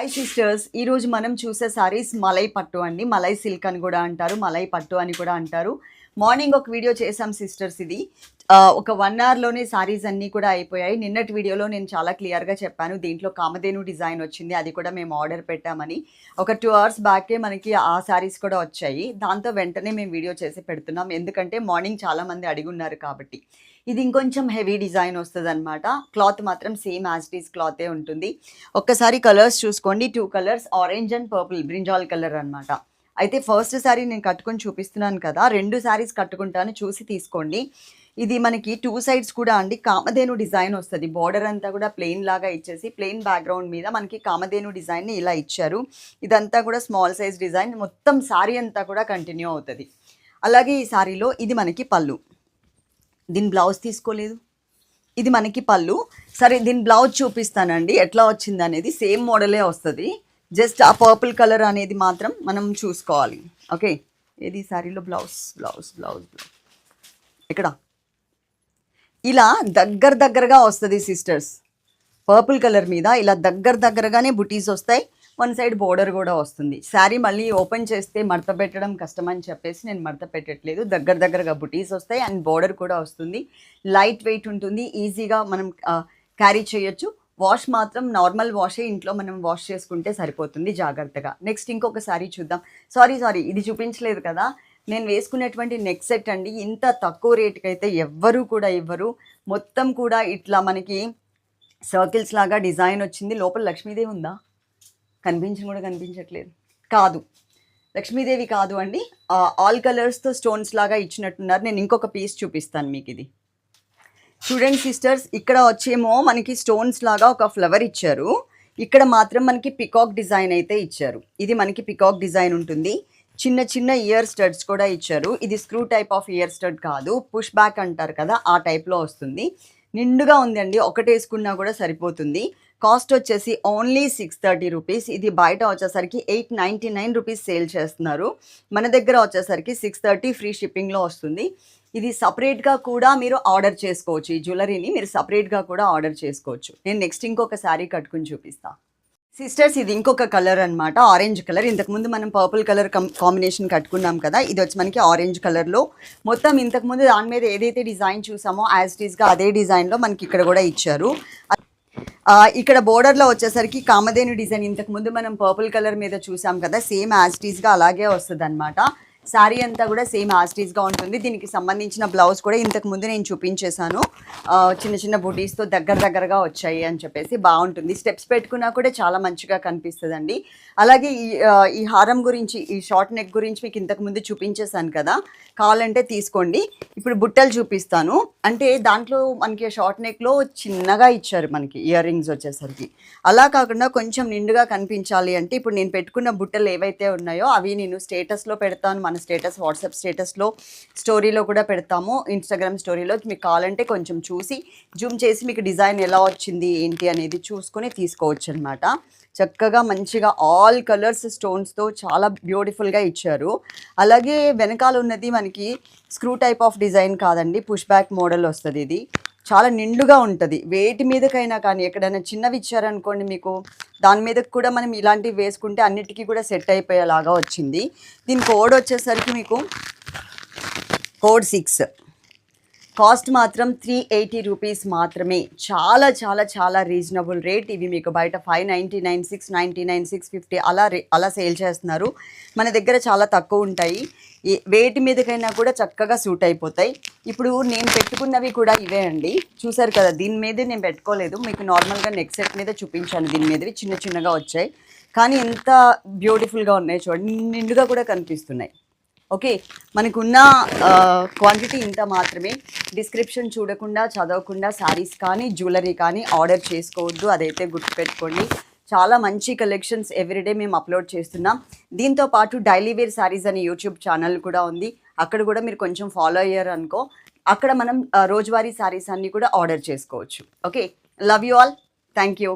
Hi sisters ఈరోజు మనం చూసే సారీస్ మలై పట్టు అండి. మలై సిల్క్ అని కూడా అంటారు. మలై పట్టు అని కూడా అంటారు. మార్నింగ్ ఒక వీడియో చేసాం సిస్టర్స్ ఇది. ఒక వన్ అవర్లోనే సారీస్ అన్నీ కూడా అయిపోయాయి. నిన్నటి వీడియోలో నేను చాలా క్లియర్గా చెప్పాను దీంట్లో కామధేను డిజైన్ వచ్చింది అది కూడా మేము ఆర్డర్ పెట్టామని. ఒక టూ అవర్స్ బ్యాకే మనకి ఆ సారీస్ కూడా వచ్చాయి. దాంతో వెంటనే మేము వీడియో చేసి పెడుతున్నాం. ఎందుకంటే మార్నింగ్ చాలామంది అడిగున్నారు కాబట్టి. ఇది ఇంకొంచెం హెవీ డిజైన్ వస్తుంది అనమాట క్లాత్ మాత్రం సేమ్ యాజ్ ఇట్ ఈస్ క్లాతే ఉంటుంది. ఒక్కసారి కలర్స్ చూసుకోండి. Two colours orange and purple brinjal colour అనమాట అయితే ఫస్ట్ శారీ నేను కట్టుకొని చూపిస్తున్నాను కదా రెండు శారీస్ కట్టుకుంటాను చూసి తీసుకోండి. ఇది మనకి టూ సైడ్స్ కూడా అండి. కామధేను డిజైన్ వస్తుంది. బార్డర్ అంతా కూడా ప్లెయిన్ లాగా ఇచ్చేసి ప్లెయిన్ బ్యాక్గ్రౌండ్ మీద మనకి కామధేను డిజైన్ని ఇలా ఇచ్చారు. ఇదంతా కూడా స్మాల్ సైజ్ డిజైన్. మొత్తం శారీ అంతా కూడా కంటిన్యూ అవుతుంది. అలాగే ఈ శారీలో ఇది మనకి పళ్ళు. దీని బ్లౌజ్ తీసుకోలేదు. ఇది మనకి పళ్ళు. సరే దీని బ్లౌజ్ చూపిస్తానండి. ఎట్లా వచ్చింది అనేది సేమ్ మోడలే వస్తుంది. జస్ట్ ఆ పర్పుల్ కలర్ అనేది మాత్రం మనం చూసుకోవాలి. ఓకే? ఏది? శారీలో బ్లౌజ్ బ్లౌజ్ బ్లౌజ్ బ్లౌజ్. ఇక్కడ. ఇలా దగ్గర దగ్గరగా వస్తుంది సిస్టర్స్. పర్పుల్ కలర్ మీద ఇలా దగ్గర దగ్గరగానే బుటీస్ వస్తాయి. వన్ సైడ్ బోర్డర్ కూడా వస్తుంది. శారీ మళ్ళీ ఓపెన్ చేస్తే మడత పెట్టడం కష్టం అని చెప్పేసి నేను మడత పెట్టట్లేదు. దగ్గర దగ్గరగా బుటీస్ వస్తాయి. అండ్ బోర్డర్ కూడా వస్తుంది. లైట్ వెయిట్ ఉంటుంది. ఈజీగా మనం క్యారీ చేయొచ్చు. వాష్ మాత్రం నార్మల్ వాషే ఇంట్లో మనం వాష్ చేసుకుంటే సరిపోతుంది జాగ్రత్తగా. నెక్స్ట్ ఇంకొక సారీ చూద్దాం. సారీ సారీ ఇది చూపించలేదు కదా. నేను వేసుకునేటువంటి నెక్ సెట్ అండి ఇంత తక్కువ రేటుకి అయితే ఎవ్వరూ కూడా ఇవ్వరు. మొత్తం కూడా ఇట్లా మనకి సర్కిల్స్ లాగా డిజైన్ వచ్చింది. లోపల లక్ష్మీదేవి ఉందా? కనిపించడం కూడా కనిపించట్లేదు. కాదు. లక్ష్మీదేవి కాదు అండి. ఆల్ కలర్స్తో స్టోన్స్ లాగా ఇచ్చినట్టున్నారు. నేను ఇంకొక పీస్ చూపిస్తాను మీకు ఇది. చూడండి సిస్టర్స్ ఇక్కడ వచ్చేమో మనకి స్టోన్స్ లాగా ఒక ఫ్లవర్ ఇచ్చారు. ఇక్కడ మాత్రం మనకి పికాక్ డిజైన్ అయితే ఇచ్చారు. ఇది మనకి పికాక్ డిజైన్ ఉంటుంది. చిన్న చిన్న ఇయర్ స్టడ్స్ కూడా ఇచ్చారు. ఇది screw type of ear stud కాదు. పుష్ బ్యాక్ అంటారు కదా ఆ టైప్లో వస్తుంది. నిండుగా ఉందండి. ఒకటి వేసుకున్నా కూడా సరిపోతుంది. కాస్ట్ వచ్చేసి ఓన్లీ సిక్స్ థర్టీ రూపీస్. ఇది బయట వచ్చేసరికి eight ninety nine rupees sale చేస్తున్నారు. మన దగ్గర వచ్చేసరికి సిక్స్ థర్టీ ఫ్రీ షిప్పింగ్లో వస్తుంది. ఇది సపరేట్గా కూడా మీరు ఆర్డర్ చేసుకోవచ్చు. ఈ జ్యువెలరీని మీరు సపరేట్గా కూడా ఆర్డర్ చేసుకోవచ్చు. నేను నెక్స్ట్ ఇంకొక శారీ కట్టుకుని చూపిస్తాను సిస్టర్స్ ఇది ఇంకొక కలర్ అన్నమాట. Orange colour. ఇంతకుముందు మనం పర్పుల్ కలర్ కాంబినేషన్ కట్టుకున్నాం కదా ఇది వచ్చి మనకి ఆరెంజ్ కలర్లో. మొత్తం ఇంతకుముందు దాని మీద ఏదైతే డిజైన్ చూసామో యాజ్ ఇట్ ఈస్గా అదే డిజైన్లో మనకి ఇక్కడ కూడా ఇచ్చారు. ఇక్కడ బోర్డర్లో వచ్చేసరికి కామధేను డిజైన్ ఇంతకుముందు మనం పర్పుల్ కలర్ మీద చూసాం కదా సేమ్ యాజ్ అలాగే వస్తుంది అనమాట శారీ అంతా కూడా సేమ్ యాస్టీస్గా ఉంటుంది. దీనికి సంబంధించిన బ్లౌజ్ కూడా ఇంతకు ముందు నేను చూపించేశాను. చిన్న చిన్న బుటీస్తో దగ్గర దగ్గరగా వచ్చాయి అని చెప్పేసి బాగుంటుంది. స్టెప్స్ పెట్టుకున్నా కూడా చాలా మంచిగా కనిపిస్తుందండి. అలాగే ఈ ఈ హారం గురించి ఈ షార్ట్ నెక్ గురించి మీకు ఇంతకు ముందు చూపించేశాను కదా. కావాలంటే తీసుకోండి. ఇప్పుడు బుట్టలు చూపిస్తాను. అంటే దాంట్లో మనకి షార్ట్ నెక్లో చిన్నగా ఇచ్చారు మనకి ఇయర్ రింగ్స్ వచ్చేసరికి. అలా కాకుండా కొంచెం నిండుగా కనిపించాలి అంటే ఇప్పుడు నేను పెట్టుకున్న బుట్టలు ఏవైతే ఉన్నాయో అవి నేను స్టేటస్లో పెడతాను మన స్టేటస్ వాట్సాప్ స్టేటస్లో స్టోరీలో కూడా పెడతాము. ఇన్స్టాగ్రామ్ స్టోరీలో మీకు కావాలంటే కొంచెం చూసి జూమ్ చేసి మీకు డిజైన్ ఎలా వచ్చింది ఏంటి అనేది చూసుకొని తీసుకోవచ్చు అనమాట చక్కగా మంచిగా ఆల్ కలర్స్ స్టోన్స్తో చాలా బ్యూటిఫుల్గా ఇచ్చారు. అలాగే వెనకాల ఉన్నది మనకి స్క్రూ టైప్ ఆఫ్ డిజైన్ కాదండి. పుష్ బ్యాక్ మోడల్ వస్తుంది ఇది. చాలా నిండుగా ఉంటుంది. వేటి మీదకైనా కానీ ఎక్కడైనా చిన్నవి ఇచ్చారనుకోండి మీకు దాని మీద కూడా మనం ఇలాంటివి వేసుకుంటే అన్నిటికీ కూడా సెట్ అయిపోయేలాగా వచ్చింది. దీని కోడ్ వచ్చేసరికి మీకు కోడ్ సిక్స్. కాస్ట్ మాత్రం త్రీ ఎయిటీ రూపీస్ మాత్రమే. చాలా చాలా చాలా రీజనబుల్ రేట్ ఇవి మీకు బయట five ninety nine six ninety nine six fifty అలా అలా సేల్ చేస్తున్నారు. మన దగ్గర చాలా తక్కువ ఉంటాయి. వేటి మీదకైనా కూడా చక్కగా సూట్ అయిపోతాయి. ఇప్పుడు నేను పెట్టుకున్నవి కూడా ఇవే అండి. చూసారు కదా దీని మీదే నేను పెట్టుకోలేదు. మీకు నార్మల్గా నెక్ సెట్ మీద చూపించాను దీని మీదవి. చిన్న చిన్నగా వచ్చాయి. కానీ ఎంత బ్యూటిఫుల్గా ఉన్నాయి చూడండి. నిండుగా కూడా కనిపిస్తున్నాయి. ఓకే మనకున్న క్వాంటిటీ ఇంత మాత్రమే. డిస్క్రిప్షన్ చూడకుండా చదవకుండా శారీస్ కానీ జ్యువెలరీ కానీ ఆర్డర్ చేసుకోవద్దు. అదైతే గుర్తుపెట్టుకోండి. చాలా మంచి కలెక్షన్స్ ఎవ్రీడే మేము అప్లోడ్ చేస్తున్నాం. దీంతో పాటు డైలీ వేర్ శారీస్ అనే యూట్యూబ్ ఛానల్ కూడా ఉంది. అక్కడ కూడా మీరు కొంచెం ఫాలో అయ్యారు అనుకో అక్కడ మనం రోజువారీ శారీస్ అన్నీ కూడా ఆర్డర్ చేసుకోవచ్చు. Okay love you all thank you